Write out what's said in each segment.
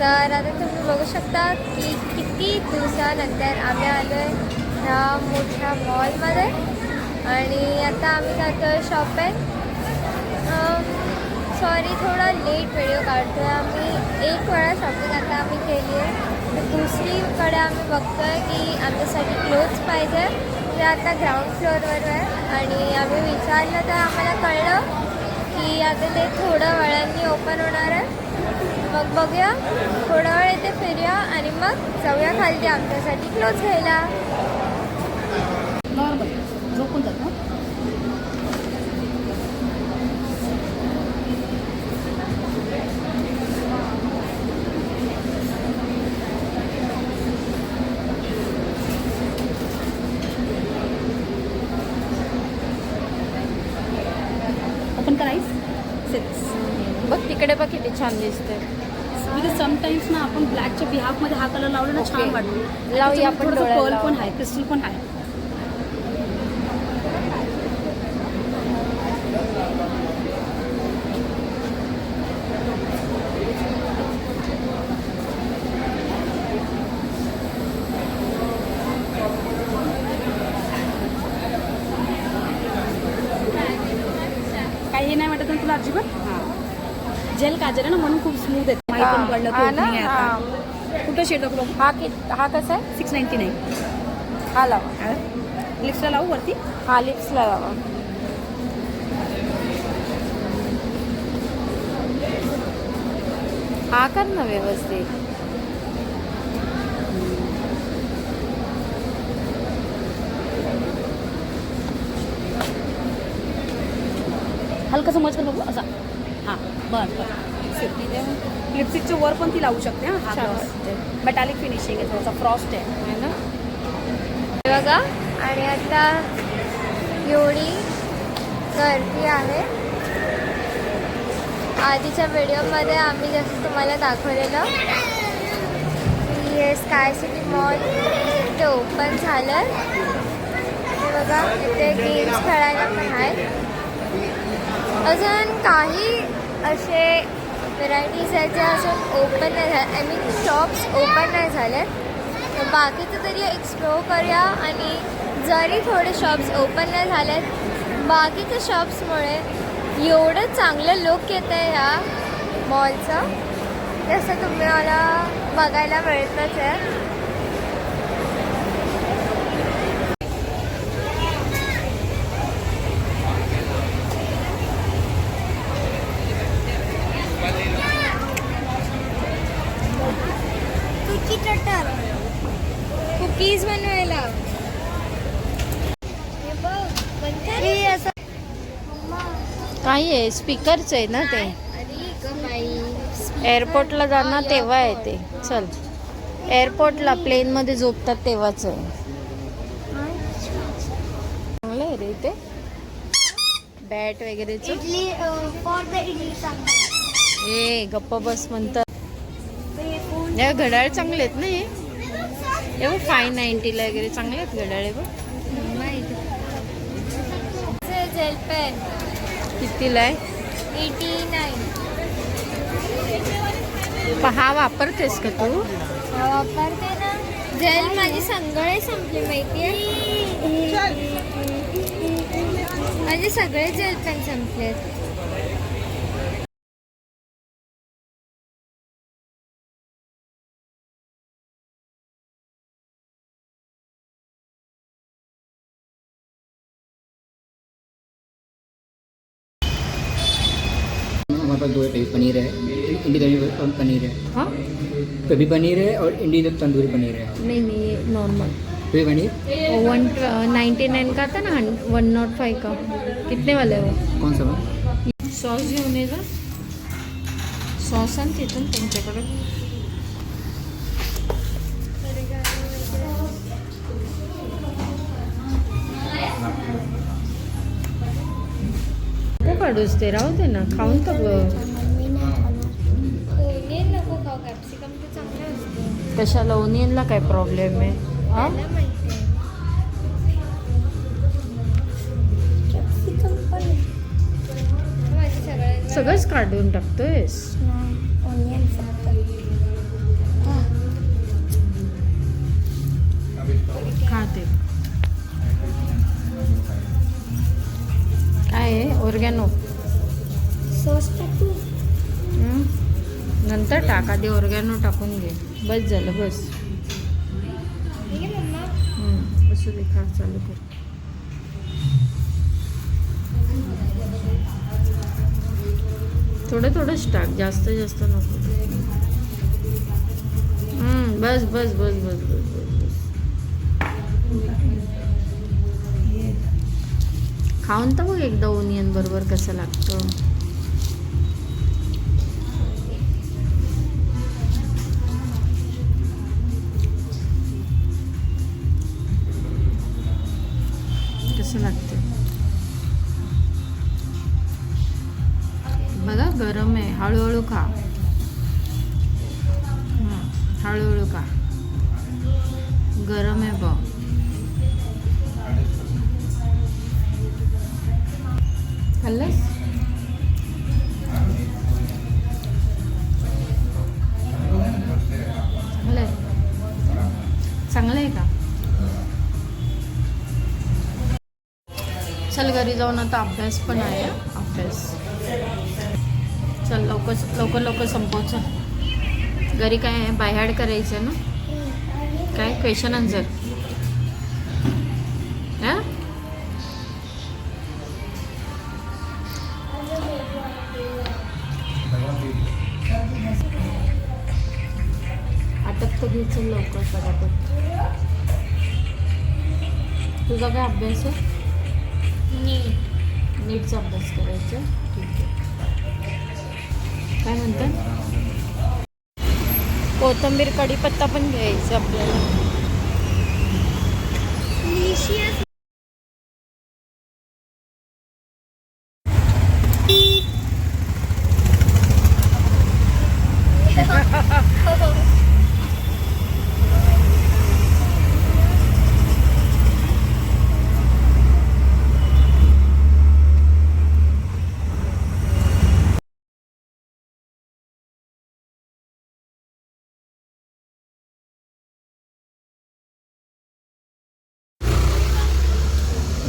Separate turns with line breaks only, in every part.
तर आता तुम्ही बघू शकता की किती दिवसानंतर आम्ही आलो आहे ह्या मोठ्या मॉलमध्ये आणि आता आम्ही जातो आहे शॉपिंग सॉरी थोडा लेट व्हिडिओ काढतो आहे आम्ही एक वेळा शॉपिंग आता आम्ही केली आहे. तर दुसरीकडे आम्ही बघतो आहे की आमच्यासाठी क्लोथ्स पाहिजे. ते आता ग्राउंड फ्लोअरवर आहे. आणि आम्ही विचारलं तर आम्हाला कळलं की आता ते थोड्या वेळांनी ओपन होणार आहे. मग बघूया. थोडा वेळ इथे फिरूया आणि मग जाऊया खाली आमच्यासाठी क्लोथ घ्यायला.
झोपून जात करायस? सिक्स
बघ तिकडे बघ किती छान दिसते
बिकॉज समटाईम्स ना आपण ब्लॅकच्या बिहाफमध्ये हा कलर लावला ना छान. वाटतो
लावूया आपण डोळ्याला
पर्ल पण. आहे क्रिस्टल पण आहे काही नाही वाटत ना तुला अजिबात हां जेल काजल आहे ना म्हणून खूप स्मूथ आहे माहिती पण पडलं
हा
आहे आता. कुठं शेड दाखव
हा कि हा कसा आहे?
सिक्स नाईन्टी नाईन
हा? लावा
लिप्सला लावू वरती?
हा लिप्सला लावा. हा कर ना व्यवस्थित.
हलका समज कर बघू असा. हां बरं बरं. लिपस्टिकच्या वर पण ती लावू शकते हां
छान.
हा
वाटते
मेटॅलिक फिनिशिंग आहे थोडासा फ्रॉस्ट आहे
है ना?
बघा. आणि आता एवढी गर्दी आहे. आधीच्या व्हिडिओमध्ये आम्ही जसं तुम्हाला दाखवलेलं की हे स्काय सिटी मॉल ते ओपन झालं. हे बघा इथे गेम्स खेळायला पण आहेत अजून काही असे व्हेरायटीज आहेत जे अजून ओपन नाही झाले. आय मीन शॉप्स ओपन नाही झाले बाकीचं तरी एक्सप्लोर करूया आणि जरी थोडे शॉप्स ओपन नाही झाले बाकीच्या शॉप्समुळे एवढं चांगलं लुक येतं आहे ह्या मॉलचं तसं तुम्हाला बघायला मिळतंच आहे कुकीज बनवायला हे बघ, बनते असं
काही आहे स्पीकरच आहे ना ते. एअरपोर्टला जाणार तेव्हा आहे ते. चल. एअरपोर्टला प्लेनमध्ये झोपतात तेव्हाच आहे. चांगलं आहे रे ते बॅट वगैरेच
सांग
ए गप्प बस म्हणतात. या घड्याळ चांगले आहेत ना हे? बघ फाय नाईन्टीला वगैरे चांगले आहेत घड्याळ बघ.
जेल पेन
कितीला आहे?
Eighty nine.
हा वापरतेस का तू?
वापरते ना. जेल माझी सगळे संपले माहितीये? माझे सगळे जेल पेन संपलेत.
पास दो टाइप पनीर है। इंडी तंदूरी पनीर है।
हाँ?
कभी पनीर है और इंडी तंदूरी पनीर है।
नहीं नहीं ये नॉर्मल
कभी पनीर
वन नाइन्टी नाइन का था ना वन नॉट फाइव का। कितने वाले हो
कौन सा है
सॉस घेऊन ये का। सॉस आणि तिथून त्यांच्याकडे काढूस ते राहू दे ना खाऊन तर कशाला ओनियनला काय प्रॉब्लेम आहे? सगळंच काढून टाकतोयस? ऑर्गॅनो
सॉस टाकू?
नंतर टाक आधी ऑर्गॅनो टाकून घे. बस झालं बस. असू दे खा चालू कर. थोडं थोडंच टाक जास्त जास्त नको. बस बस बस बस बस बस बस. खाऊन तर बघ एकदा ओनियन बरोबर कसं लागतं. कसं लागते? बघा गरम आहे. हळूहळू खा. हळूहळू खा. गरम आहे बघ. चल घरी जाऊन आता अभ्यास पण आहे. अभ्यास. चल लवकर लवकर लवकर संपव घरी काय आहे बायहाड करायचं आहे ना? काय? क्वेश्चन आन्सर हां? अटक तर घे लवकर पटापट. तुझा काय अभ्यास आहे?
नीट
नीटचा अभ्यास करायचा. ठीक आहे. काय म्हणतात कोथिंबीर कढीपत्ता पण घ्यायचा आपल्याला.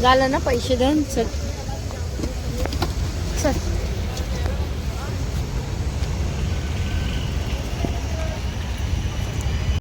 झालं ना पैसे देऊन चल. चल.